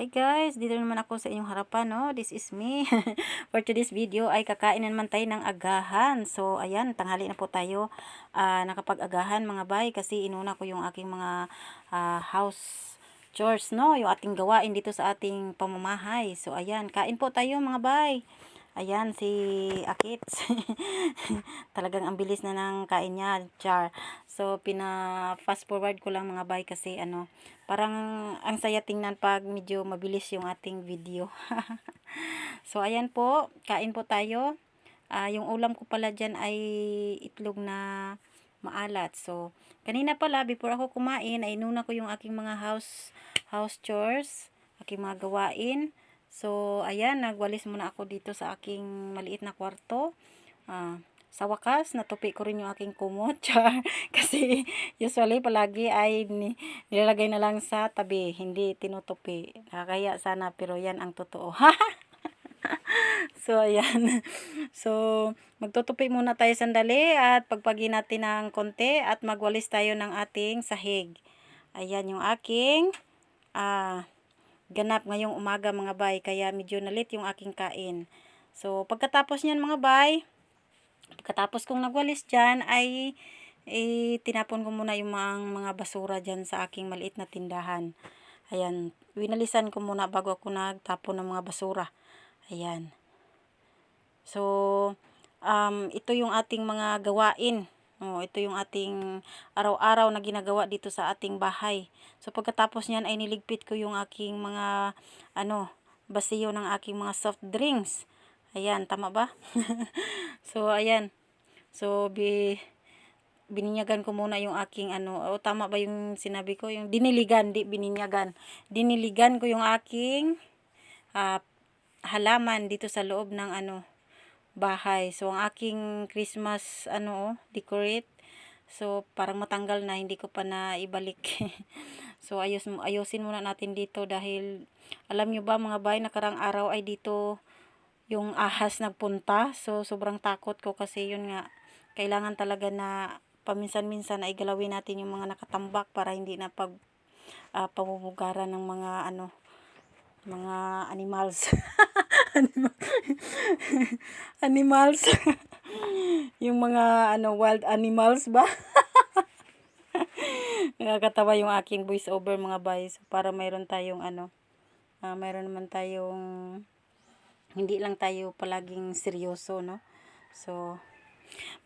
Hi guys, dito naman ako sa inyong harapan, no? This is me. For today's video ay kakain na naman tayo ng agahan. So, ayan, tanghali na po tayo uh, nakapag-agahan mga bay kasi inuna ko yung aking mga uh, house chores, no? Yung ating gawain dito sa ating pamamahay. So, ayan, kain po tayo mga bay. Ayan, si Akits. Talagang ang bilis na ng kain niya, char. So, pina-fast forward ko lang mga bay kasi ano, parang ang saya tingnan pag medyo mabilis yung ating video. so, ayan po, kain po tayo. Uh, yung ulam ko pala dyan ay itlog na maalat. So, kanina pala, before ako kumain, ay inuna ko yung aking mga house, house chores, aking mga gawain. So, ayan, nagwalis muna ako dito sa aking maliit na kwarto. Uh, sa wakas, natupi ko rin yung aking kumot. Kasi usually palagi ay nilalagay na lang sa tabi, hindi tinutupi. Kaya sana, pero yan ang totoo. so, ayan. So, magtutupi muna tayo sandali at pagpagi natin ng konti at magwalis tayo ng ating sahig. Ayan yung aking ah, ganap ngayong umaga mga bay. Kaya medyo nalit yung aking kain. So, pagkatapos niyan mga bay, pagkatapos kong nagwalis dyan ay eh, tinapon ko muna yung mga, mga basura dyan sa aking maliit na tindahan. Ayan, winalisan ko muna bago ako nagtapon ng mga basura. Ayan. So, um, ito yung ating mga gawain Oh, ito yung ating araw-araw na ginagawa dito sa ating bahay. So pagkatapos niyan ay niligpit ko yung aking mga ano, basiyo ng aking mga soft drinks. Ayan, tama ba? so ayan. So bi bininyagan ko muna yung aking ano, o oh, tama ba yung sinabi ko, yung diniligan, di bininyagan. Diniligan ko yung aking uh, halaman dito sa loob ng ano, bahay. So, ang aking Christmas, ano, oh, decorate. So, parang matanggal na, hindi ko pa na ibalik. so, ayos, ayusin muna natin dito dahil, alam nyo ba mga bay, nakarang araw ay dito yung ahas nagpunta. So, sobrang takot ko kasi yun nga, kailangan talaga na paminsan-minsan ay galawin natin yung mga nakatambak para hindi na pag uh, pamumugaran ng mga ano mga animals animals. yung mga ano wild animals ba? Nakakatawa yung aking voice over mga boys para mayroon tayong ano uh, mayroon naman tayong hindi lang tayo palaging seryoso no. So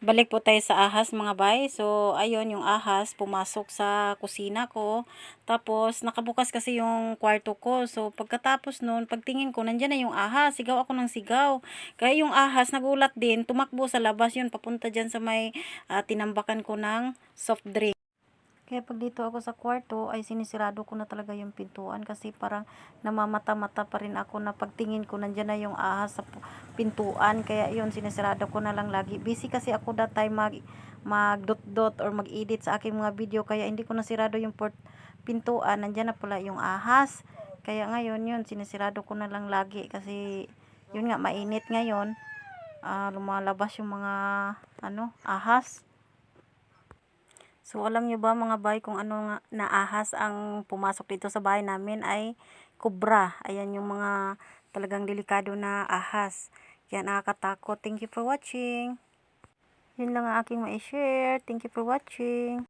Balik po tayo sa ahas mga bay. So, ayun yung ahas pumasok sa kusina ko. Tapos, nakabukas kasi yung kwarto ko. So, pagkatapos nun, pagtingin ko, nandyan na yung ahas. Sigaw ako ng sigaw. Kaya yung ahas, nagulat din. Tumakbo sa labas yun. Papunta dyan sa may uh, tinambakan ko ng soft drink. Kaya pag dito ako sa kwarto ay sinisirado ko na talaga yung pintuan kasi parang namamata-mata pa rin ako na pagtingin ko nandiyan na yung ahas sa pintuan. Kaya yun sinisirado ko na lang lagi. Busy kasi ako that time mag mag-dot-dot or mag-edit sa aking mga video kaya hindi ko nasirado yung port pintuan. Nandiyan na pala yung ahas. Kaya ngayon yun sinisirado ko na lang lagi kasi yun nga mainit ngayon. Uh, lumalabas yung mga ano ahas. So, alam nyo ba mga bay kung ano nga naahas ang pumasok dito sa bahay namin ay kubra. Ayan yung mga talagang delikado na ahas. Yan nakakatakot. Thank you for watching. Yun lang ang aking ma-share. Thank you for watching.